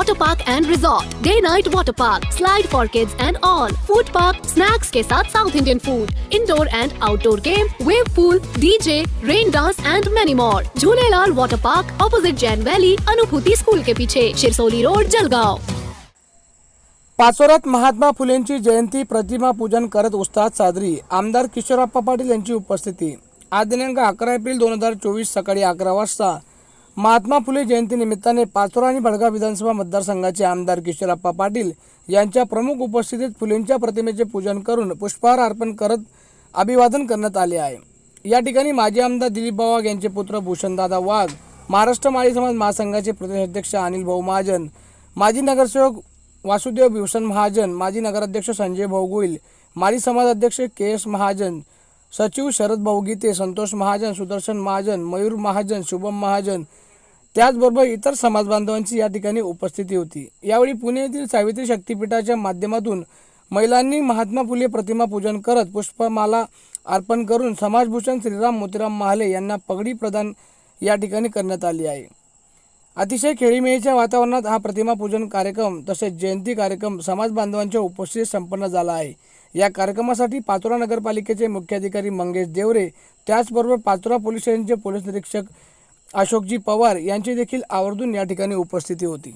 Water park and resort day night water park slide for kids and all food park snacks के साथ south Indian food indoor and outdoor game wave pool DJ rain dance and many more Jhulelal water park opposite Jain valley Anubhuti school के पीछे Shirsoli road Jalgaon पाचोऱ्यात महात्मा फुलेंची जयंती प्रतिमा पूजन करत उस्ताद साजरी आमदार किशोरप्पा पाटील यांची उपस्थिती आज दिनांक अकरा एप्रिल दोन हजार चोवीस सकाळी अकरा वाजता महात्मा फुले जयंती निमित्ताने पाचोरा आणि भडगाव विधानसभा मतदारसंघाचे आमदार किशोरप्पा पाटील यांच्या प्रमुख उपस्थितीत फुलेंच्या प्रतिमेचे पूजन करून पुष्पहार अर्पण करत अभिवादन करण्यात आले आहे. या ठिकाणी माजी आमदार दिलीप वाघ यांचे पुत्र भूषणदादा वाघ महाराष्ट्र माळी समाज महासंघाचे प्रदेशाध्यक्ष अनिल भाऊ महाजन माजी नगरसेवक वासुदेव भूषण महाजन माजी नगराध्यक्ष संजय भाऊ गोईल माजी समाजाध्यक्ष के एस महाजन सचिव शरद भाऊ गीते संतोष महाजन सुदर्शन महाजन मयूर महाजन शुभम महाजन त्याचबरोबर इतर समाजबांधवांची या ठिकाणी उपस्थिती होती. यावेळी पुणे येथील सावित्री शक्तीपीठाच्या माध्यमातून महिलांनी महात्मा फुले प्रतिमा पूजन करत पुष्पमाला अर्पण करून समाजभूषण श्रीराम मोतीराम महाले यांना पगडी प्रदान या ठिकाणी करण्यात आली आहे. अतिशय खेळीमेळीच्या वातावरणात हा प्रतिमा पूजन कार्यक्रम तसेच जयंती कार्यक्रम समाज बांधवांच्या उपस्थितीत संपन्न झाला आहे. या कार्यक्रमासाठी पाचोरा नगरपालिकेचे मुख्याधिकारी मंगेश देवरे त्याचबरोबर पाचोरा पोलीस स्टेशनचे पोलीस निरीक्षक अशोकजी पवार यांची देखील आवर्जून या ठिकाणी उपस्थिती होती.